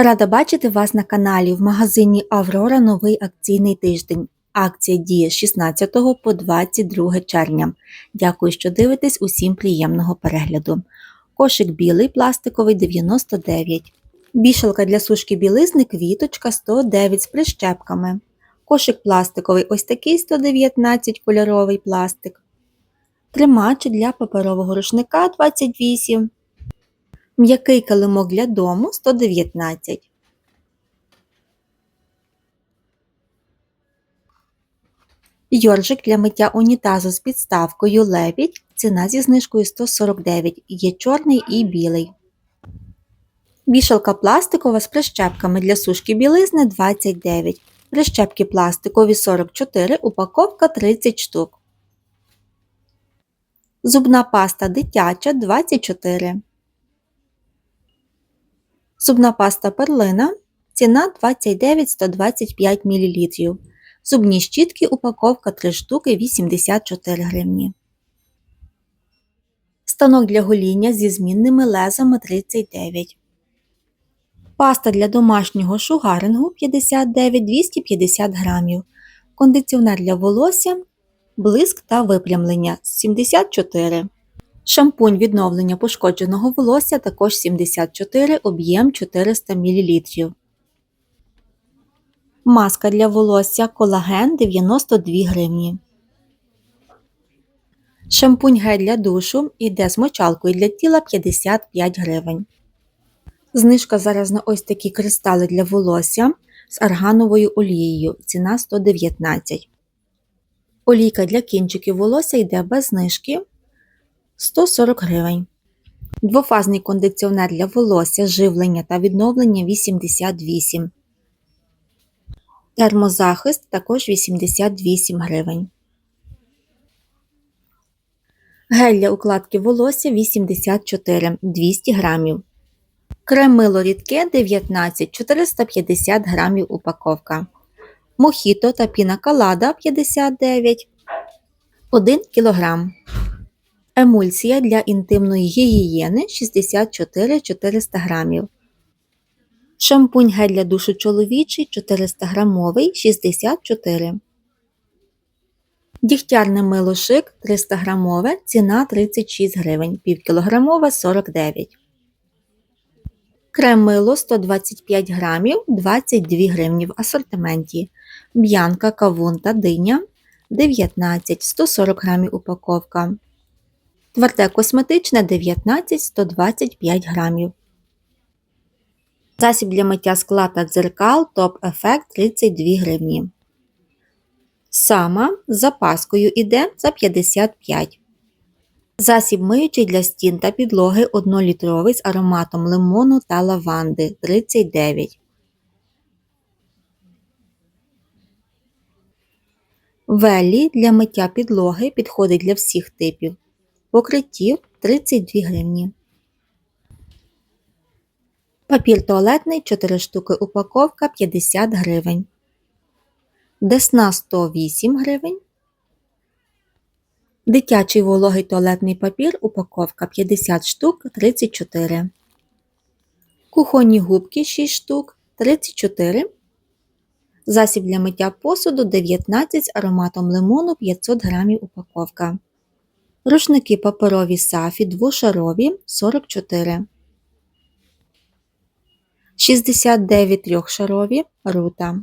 Рада бачити вас на каналі в магазині Аврора новий акційний тиждень. Акція діє з 16 по 22 червня. Дякую, що дивитесь. Усім приємного перегляду. Кошик білий пластиковий 99. Бішалка для сушки білизни квіточка 109 з прищепками. Кошик пластиковий ось такий 119 кольоровий пластик. Тримач для паперового рушника 28. М'який килимок для дому 119. Йоржик для миття унітазу з підставкою лебідь. Ціна зі знижкою 149. Є чорний і білий. Вішалка пластикова з прищепками для сушки білизни 29. Прищепки пластикові 44, упаковка 30 штук. Зубна паста дитяча 24. Зубна паста перлина. Ціна 29-125 мл. Зубні щітки упаковка 3 штуки 84 гривні. Станок для гоління зі змінними лезами 39. Паста для домашнього шугарингу 59-250 грамів. Кондиціонер для волосся, блиск та виплямлення 74. Шампунь відновлення пошкодженого волосся також 74, об'єм 400 мл. Маска для волосся колаген 92 гривні. Шампунь гель для душу іде з мочалкою для тіла 55 гривень. Знижка зараз на ось такі кристали для волосся з аргановою олією. Ціна 119. Олійка для кінчиків волосся йде без знижки 140 гривень. Двофазний кондиціонер для волосся, живлення та відновлення 88. Термозахист також 88 гривень. Гель для укладки волосся 84 200 грамів. Крем мило рідке 19 450 грамів упаковка. Мохіто та піна калада 59 1 кг. Емульсія для інтимної гігієни 64 400 грамів. Шампунь гель для душу чоловічий 400 грамовий 64 Дігтярне мило шик 300 грамове, ціна 36 гривень, півкілограмове 49 Крем мило 125 грамів 22 гривні в асортименті. Б'янка, кавун та диня 19 140 грамів упаковка. Тверде косметичне 19 125 грамів. Засіб для миття скла та дзеркал топ ефект 32 гривні. Сама з запаскою іде за 55 Засіб миючий для стін та підлоги 1-літровий з ароматом лимону та лаванди 39 Веллі для миття підлоги підходить для всіх типів. Покриттів 32 гривні. Папір туалетний 4 штуки упаковка 50 гривень. Десна 108 гривень. Дитячий вологий туалетний папір упаковка 50 штук 34. Кухонні губки 6 штук 34. Засіб для миття посуду 19 з ароматом лимону 500 грамів упаковка. Рушники паперові сафі двошарові 44. 69 трьохшарові рута.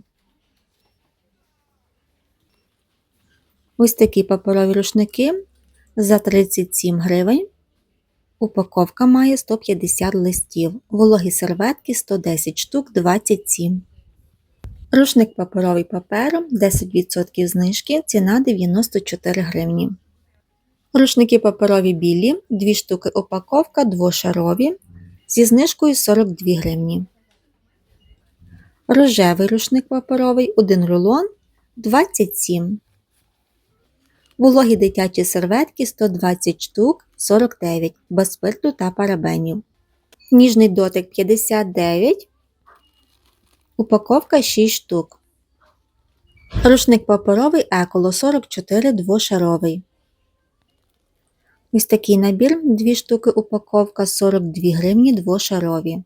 Ось такі паперові рушники за 37 гривень. Упаковка має 150 листів, вологі серветки 110 штук 27. Рушник паперовий папером 10% знижки, ціна 94 гривні. Рушники паперові білі, 2 штуки упаковка двошарові зі знижкою 42 гривні. Рожевий рушник паперовий 1 рулон 27 Вологі дитячі серветки 120 штук 49 без спирту та парабенів. Ніжний дотик 59. Упаковка 6 штук. Рушник паперовий еколо 44 двошаровий. Ось такий набір 2 штуки упаковка 42 гривні двошарові.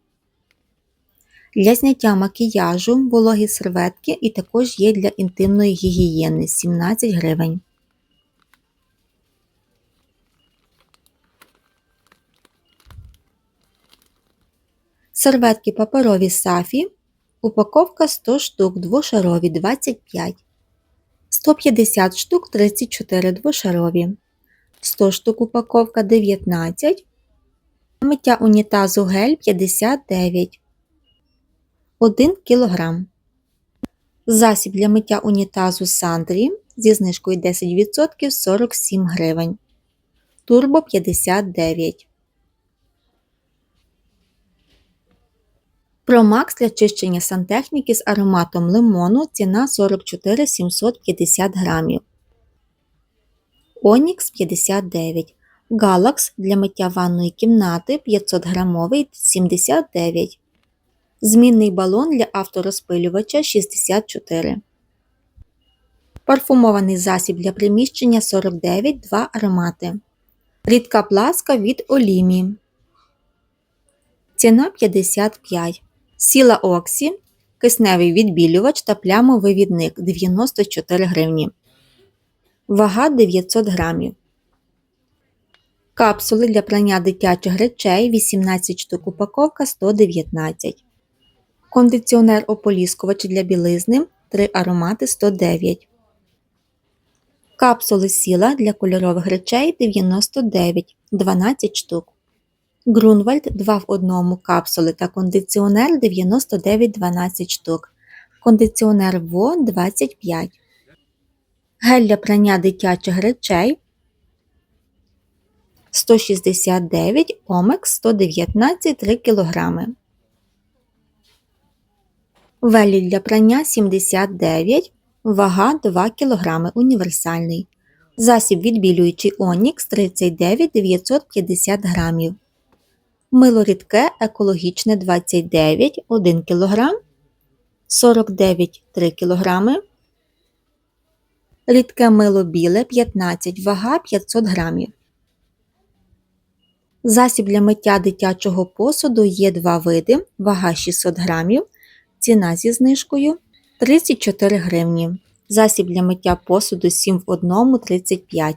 Для зняття макіяжу вологі серветки і також є для інтимної гігієни 17 гривень. Серветки паперові сафі. Упаковка 100 штук, двошарові 25. 150 штук 34 двошарові. 100 штук упаковка 19. Миття унітазу гель 59. 1 кг. Засіб для миття унітазу Сандрі зі знижкою 10% 47 гривень. Турбо 59. Промакс для чищення сантехніки з ароматом лимону ціна 44 750 грамів. Онікс 59. Галакс для миття ванної кімнати 500 грамовий 79. Змінний балон для авторозпилювача 64. Парфумований засіб для приміщення 49 2 аромати. Рідка пласка від Олімі. Ціна 55. Сіла Оксі. Кисневий відбілювач та плямовий відник 94 гривні. Вага 900 грамів. Капсули для прання дитячих речей 18 штук упаковка 119. Кондиціонер ополіскувач для білизни 3 аромати 109. Капсули сіла для кольорових речей 99 12 штук. Грунвальд 2 в 1 капсули та кондиціонер 99 12 штук. Кондиціонер ВО 25. Гель для прання дитячих речей 169 Омекс 119 3 кг. Велі для прання 79, вага 2 кг універсальний. Засіб відбілюючий Онікс 39 950 грамів. Мило рідке екологічне 29 1 кг, 49 3 кг. Рідке мило біле 15 вага 500 грамів. Засіб для миття дитячого посуду є два види, вага 600 грамів, ціна зі знижкою 34 гривні. Засіб для миття посуду 7 в 1 35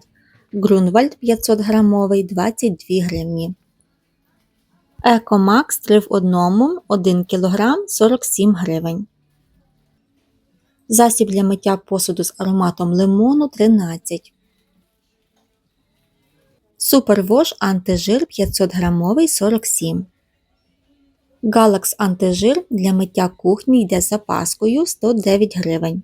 Грунвальд 500 грамовий 22 гривні. Екомакс 3 в 1 1 кг 47 гривень. Засіб для миття посуду з ароматом лимону 13 Супервош антижир 500 грамовий 47. Галакс антижир для миття кухні йде з запаскою 109 гривень.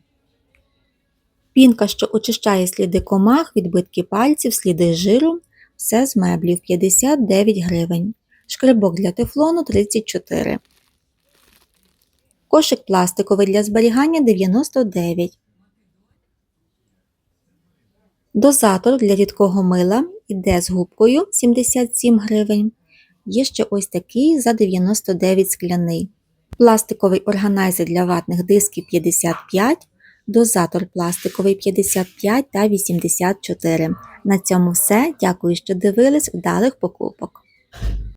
Пінка, що очищає сліди комах, відбитки пальців, сліди жиру. Все з меблів 59 гривень. Шкребок для тефлону 34. Кошик пластиковий для зберігання 99. Дозатор для рідкого мила іде з губкою 77 гривень. Є ще ось такий за 99 скляний. Пластиковий органайзер для ватних дисків 55, дозатор пластиковий 55 та 84. На цьому все. Дякую, що дивились вдалих покупок.